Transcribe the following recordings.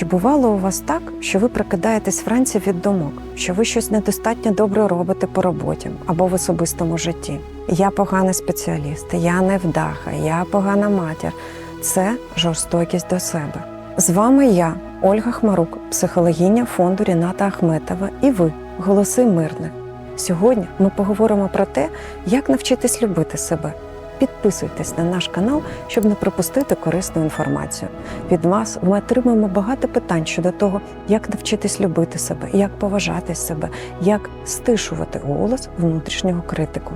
Чи бувало у вас так, що ви прокидаєтесь вранці від думок, що ви щось недостатньо добре робите по роботі або в особистому житті? Я поганий спеціаліст, я невдаха, я погана матір. Це жорстокість до себе. З вами я, Ольга Хмарук, психологиня фонду Ріната Ахметова, і ви, голоси мирних. Сьогодні ми поговоримо про те, як навчитись любити себе. Підписуйтесь на наш канал, щоб не пропустити корисну інформацію. Від вас ми отримаємо багато питань щодо того, як навчитись любити себе, як поважати себе, як стишувати голос внутрішнього критику.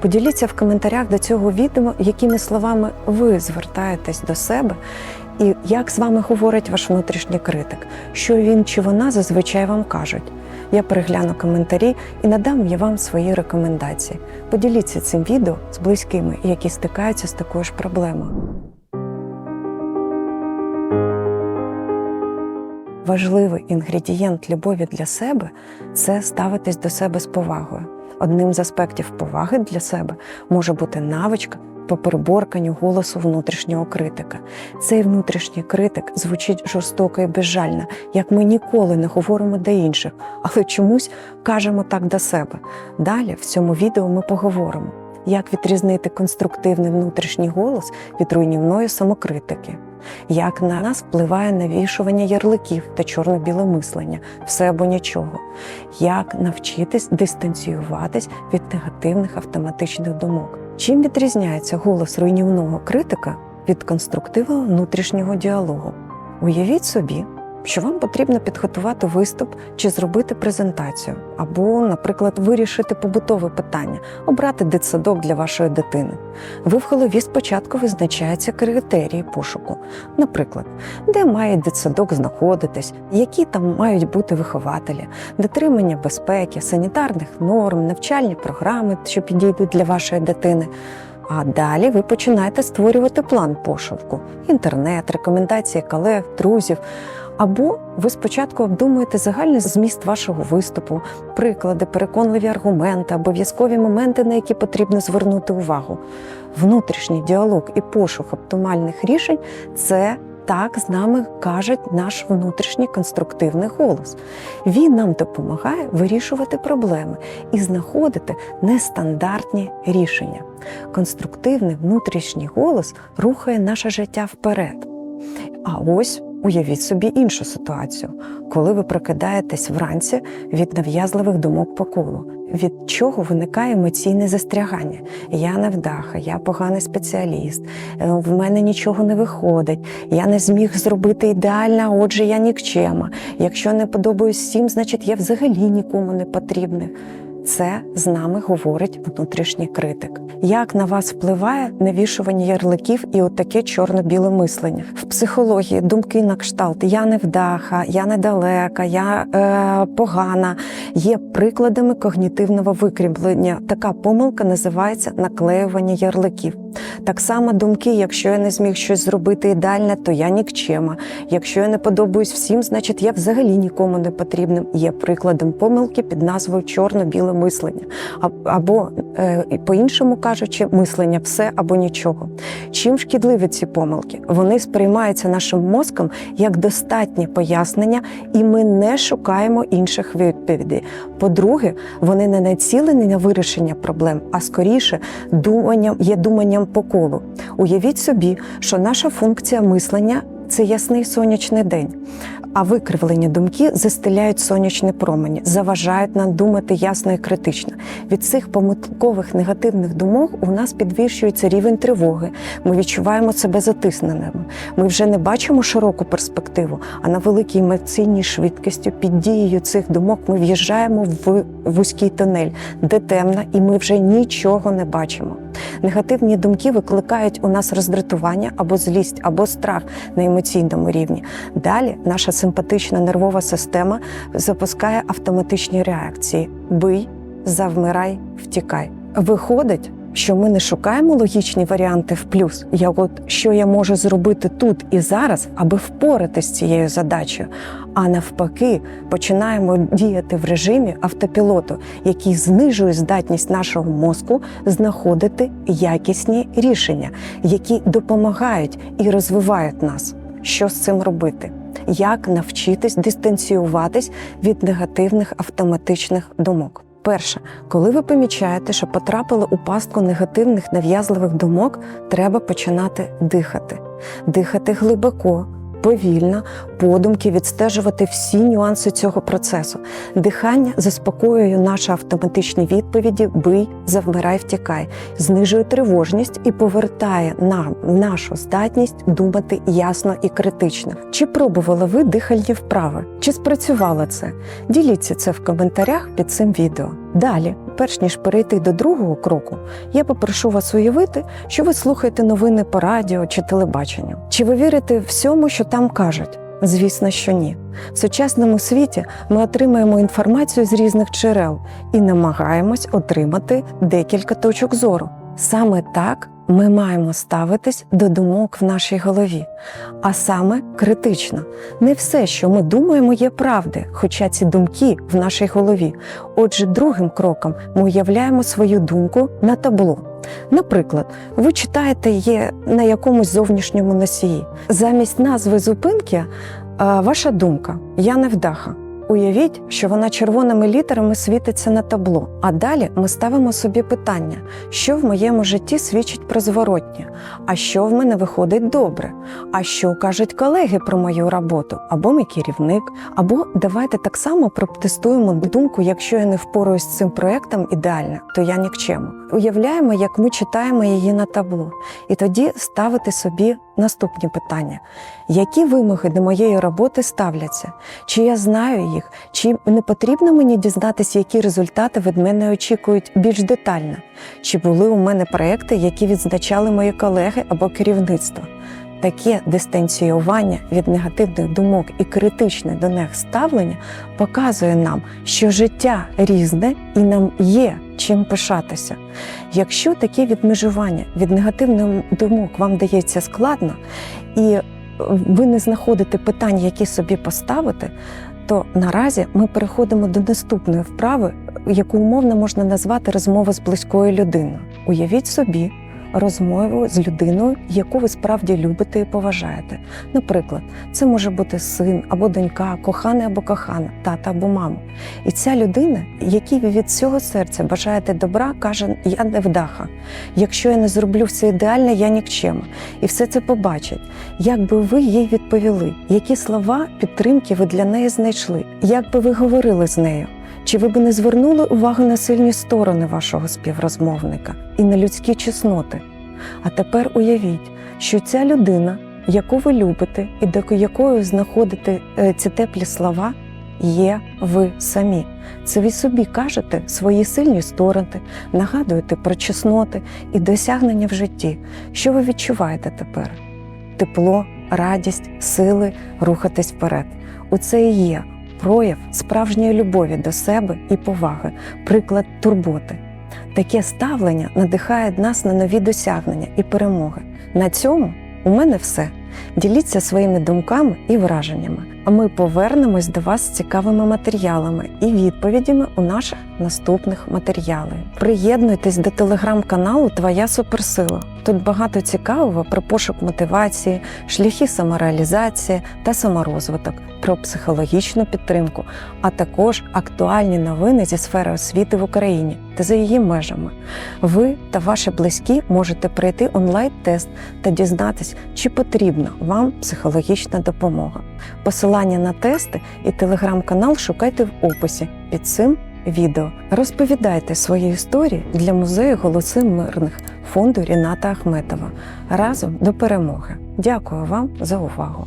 Поділіться в коментарях до цього відео, якими словами ви звертаєтесь до себе, і як з вами говорить ваш внутрішній критик, що він чи вона зазвичай вам кажуть. Я перегляну коментарі і надам я вам свої рекомендації. Поділіться цим відео з близькими, які стикаються з такою ж проблемою. Важливий інгредієнт любові для себе це ставитись до себе з повагою. Одним з аспектів поваги для себе може бути навичка по переборканню голосу внутрішнього критика. Цей внутрішній критик звучить жорстоко і безжально, як ми ніколи не говоримо до інших, але чомусь кажемо так до себе. Далі в цьому відео ми поговоримо, як відрізнити конструктивний внутрішній голос від руйнівної самокритики. Як на нас впливає навішування ярликів та чорно-біле мислення, все або нічого, як навчитись дистанціюватись від негативних автоматичних думок. Чим відрізняється голос руйнівного критика від конструктивного внутрішнього діалогу? Уявіть собі, що вам потрібно підготувати виступ чи зробити презентацію, або, наприклад, вирішити побутове питання, обрати дитсадок для вашої дитини. Ви в голові спочатку визначаєте критерії пошуку, наприклад, де має дитсадок знаходитись, які там мають бути вихователі, дотримання безпеки, санітарних норм, навчальні програми, що підійдуть для вашої дитини. А далі ви починаєте створювати план пошуку, інтернет, рекомендації колег, друзів. Або ви спочатку обдумуєте загальний зміст вашого виступу, приклади, переконливі аргументи, обов'язкові моменти, на які потрібно звернути увагу. Внутрішній діалог і пошук оптимальних рішень це так з нами каже наш внутрішній конструктивний голос. Він нам допомагає вирішувати проблеми і знаходити нестандартні рішення. Конструктивний внутрішній голос рухає наше життя вперед. А ось уявіть собі іншу ситуацію, коли ви прокидаєтесь вранці від нав'язливих думок по колу. Від чого виникає емоційне застрягання? Я невдаха, я поганий спеціаліст, е, в мене нічого не виходить, я не зміг зробити ідеально, отже, я нікчема. Якщо не подобаюсь всім, значить я взагалі нікому не потрібний. Це з нами говорить внутрішній критик. Як на вас впливає навішування ярликів і отаке чорно-біле мислення в психології? Думки на кшталт Я невдаха, я недалека, я е, погана є прикладами когнітивного викріплення. Така помилка називається наклеювання ярликів. Так само думки, якщо я не зміг щось зробити ідеально, то я нікчема. Якщо я не подобаюсь всім, значить я взагалі нікому не потрібним. Є прикладом помилки під назвою чорно-біле мислення. Або, е, по-іншому кажучи, мислення все або нічого. Чим шкідливі ці помилки? Вони сприймаються нашим мозком як достатнє пояснення, і ми не шукаємо інших відповідей. По-друге, вони не націлені на вирішення проблем, а скоріше думанням є думанням по колу. Уявіть собі, що наша функція мислення це ясний сонячний день. А викривлені думки застеляють сонячні промені, заважають нам думати ясно і критично. Від цих помилкових негативних думок у нас підвищується рівень тривоги. Ми відчуваємо себе затисненими. Ми вже не бачимо широку перспективу, а на великій емоційній швидкості під дією цих думок ми в'їжджаємо в вузький тунель, де темно, і ми вже нічого не бачимо. Негативні думки викликають у нас роздратування або злість, або страх на емоційному рівні. Далі наша симпатична нервова система запускає автоматичні реакції: бий, завмирай, втікай. Виходить. Що ми не шукаємо логічні варіанти в плюс, як от що я можу зробити тут і зараз, аби впоратись з цією задачею. А навпаки, починаємо діяти в режимі автопілоту, який знижує здатність нашого мозку знаходити якісні рішення, які допомагають і розвивають нас. Що з цим робити? як навчитись дистанціюватись від негативних автоматичних думок. Перше, коли ви помічаєте, що потрапили у пастку негативних нав'язливих думок, треба починати дихати, дихати глибоко. Повільно, подумки відстежувати всі нюанси цього процесу. Дихання заспокоює наші автоматичні відповіді бий, завмирай, втікай, знижує тривожність і повертає нам нашу здатність думати ясно і критично. Чи пробували ви дихальні вправи? Чи спрацювало це? Діліться це в коментарях під цим відео. Далі, перш ніж перейти до другого кроку, я попрошу вас уявити, що ви слухаєте новини по радіо чи телебаченню. Чи ви вірите всьому, що там кажуть? Звісно, що ні. В сучасному світі ми отримаємо інформацію з різних джерел і намагаємось отримати декілька точок зору. Саме так ми маємо ставитись до думок в нашій голові, а саме критично. Не все, що ми думаємо, є правди, хоча ці думки в нашій голові. Отже, другим кроком ми уявляємо свою думку на табло. Наприклад, ви читаєте її на якомусь зовнішньому носії. Замість назви зупинки ваша думка Я невдаха. Уявіть, що вона червоними літерами світиться на табло. А далі ми ставимо собі питання, що в моєму житті свідчить про зворотнє, а що в мене виходить добре, а що кажуть колеги про мою роботу, або мій керівник, або давайте так само протестуємо думку, якщо я не впораюсь з цим проектом ідеально, то я нікчему. Уявляємо, як ми читаємо її на табло, і тоді ставити собі наступні питання: які вимоги до моєї роботи ставляться? Чи я знаю їх, чи не потрібно мені дізнатися, які результати від мене очікують більш детально? Чи були у мене проекти, які відзначали мої колеги або керівництво? Таке дистанціювання від негативних думок і критичне до них ставлення показує нам, що життя різне і нам є чим пишатися. Якщо таке відмежування від негативних думок вам дається складно, і ви не знаходите питань, які собі поставити, то наразі ми переходимо до наступної вправи, яку умовно можна назвати розмова з близькою людиною. Уявіть собі розмову з людиною, яку ви справді любите і поважаєте. Наприклад, це може бути син або донька, коханий або кохана, тата або мама. І ця людина, якій ви від цього серця бажаєте добра, каже: Я невдаха. Якщо я не зроблю все ідеально, я нікчема. І все це побачить. Як би ви їй відповіли, які слова підтримки ви для неї знайшли? Як би ви говорили з нею? Чи ви б не звернули увагу на сильні сторони вашого співрозмовника і на людські чесноти? А тепер уявіть, що ця людина, яку ви любите і до якої знаходите е, ці теплі слова, є ви самі. Це ви собі кажете свої сильні сторони, нагадуєте про чесноти і досягнення в житті. Що ви відчуваєте тепер? Тепло, радість, сили рухатись вперед. У це і є прояв справжньої любові до себе і поваги, приклад турботи. Таке ставлення надихає нас на нові досягнення і перемоги. На цьому у мене все. Діліться своїми думками і враженнями. А ми повернемось до вас з цікавими матеріалами і відповідями у наших наступних матеріалах. Приєднуйтесь до телеграм-каналу Твоя суперсила. Тут багато цікавого про пошук мотивації, шляхи самореалізації та саморозвиток, про психологічну підтримку, а також актуальні новини зі сфери освіти в Україні та за її межами. Ви та ваші близькі можете пройти онлайн-тест та дізнатись, чи потрібна вам психологічна допомога. Посилання на тести і телеграм-канал шукайте в описі під цим відео. Розповідайте свої історії для музею Голоси мирних фонду Ріната Ахметова. Разом до перемоги. Дякую вам за увагу!